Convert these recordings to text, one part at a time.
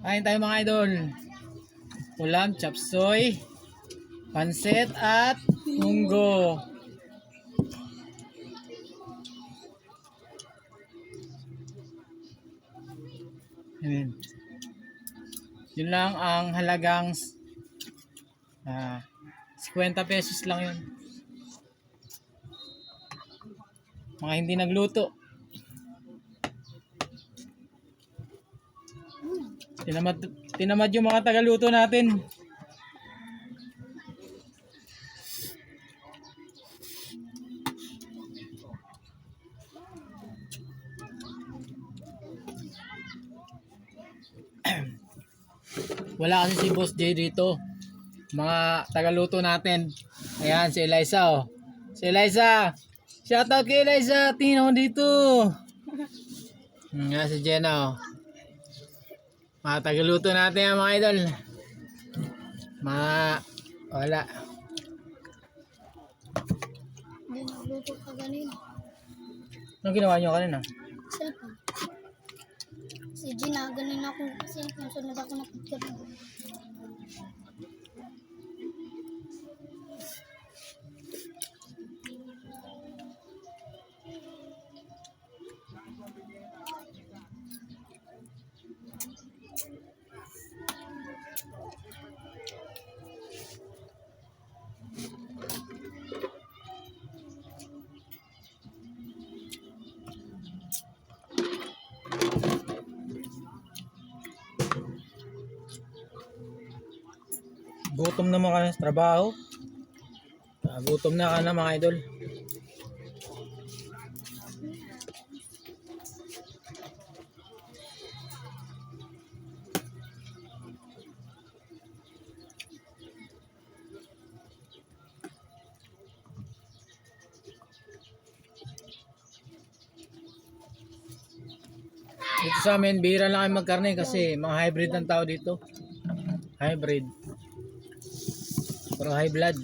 Kain tayo mga idol. Ulam, chapsoy, pansit at munggo. Ayan. Yun lang ang halagang ah 50 pesos lang yun. Mga hindi nagluto. Tinamad, tinamad yung mga tagaluto natin. Wala kasi si Boss J dito. Mga tagaluto natin. Ayan, si Eliza oh. Si Eliza! Shoutout kay Eliza! Mo dito! Hmm, Yan si Jenna oh. Mga tagaluto natin yan mga idol. Mga... Wala. Hindi nagluto ka ganun. Anong ginawa nyo kanina? Cellphone. Si Gina, ganun ako cellphone. Sunod ako ng picture. Gutom naman ka sa trabaho. Ah, gutom na ka na mga idol. Dito sa amin, bihira lang kayo magkarne kasi mga hybrid ang tao dito. Hybrid. Pero high blood.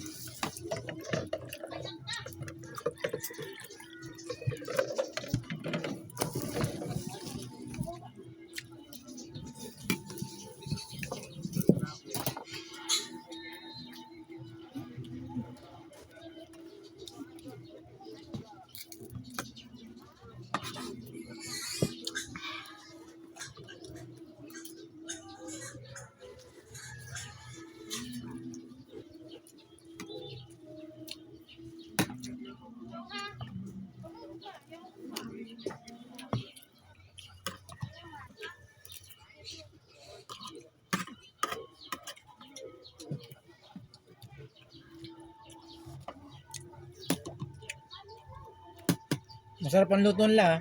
Masarap ang luto nila. ah.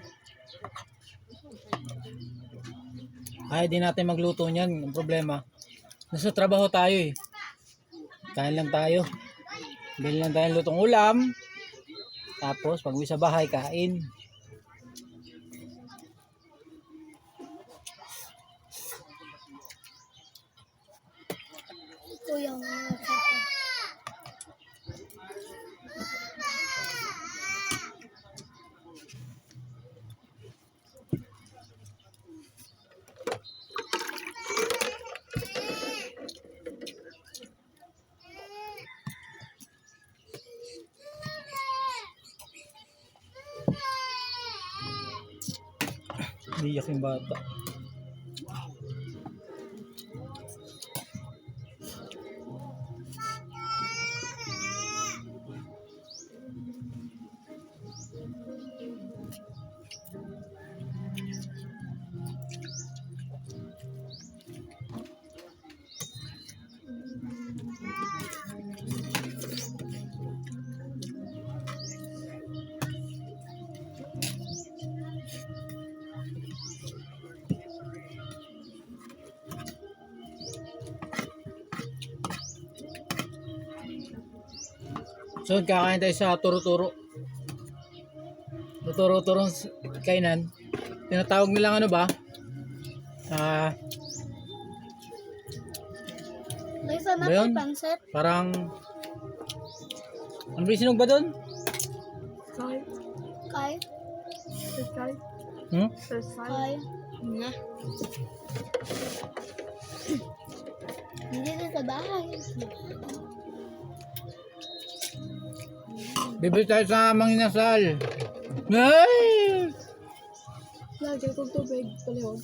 Kaya di natin magluto niyan. Ang problema. Nasa trabaho tayo eh. Kain lang tayo. Bili lang tayo ng lutong ulam. Tapos pag uwi sa bahay, kain. Yung mga cellphone. Iyak yung bata. So, kakain tayo sa turo-turo. Turo-turo kainan. Tinatawag nilang ano ba? Ah, Lisa na Ba yun? pansit. parang ano ba yung sinog ba doon? Kay. Kay. Hmm? Kay. Na. Hindi na sa bahay. Bibili tayo sa Manginasal. Ay! Lagi kong tubig. Palihog.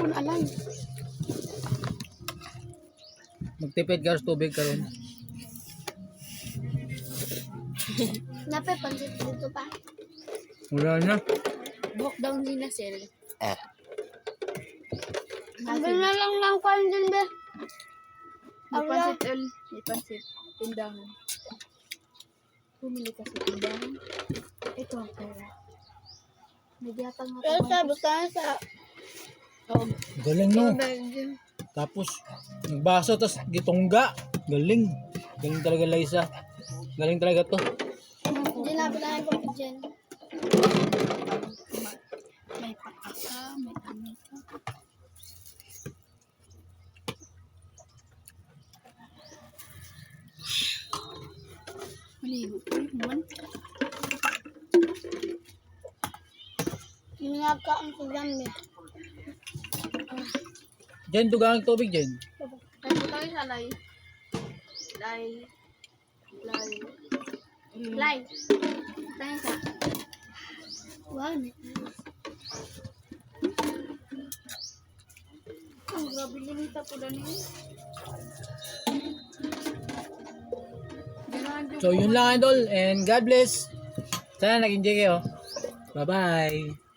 Kung alay. Magtipid ka sa tubig ka rin. Napay pansit dito pa. Wala na. Buhok daw ni Nasel. Sabi na lang lang kwan dyan, be. May Ang pansit ul. May pansit. Tindahan. Pumili ka sa tindahan. Ito ang pera. Nagyatang nga Pero pa. sabi ka sa Oh, Galing no. Tapos, nagbaso, tapos gitongga. Galing. Galing talaga, Liza. Galing talaga to. Pinahin ko dyan. may paka ka, may ano ka. Maligo ko naman. Minaka ang sa dyan, be. Diyan, dugang tubig dyan. Tayo tayo sa lay. Lay. Lay. Tayo sa. Wow, ne. Ang grabe limita po na niyo. So, yun lang, idol. And God bless. Sana nag-enjoy kayo. Bye-bye.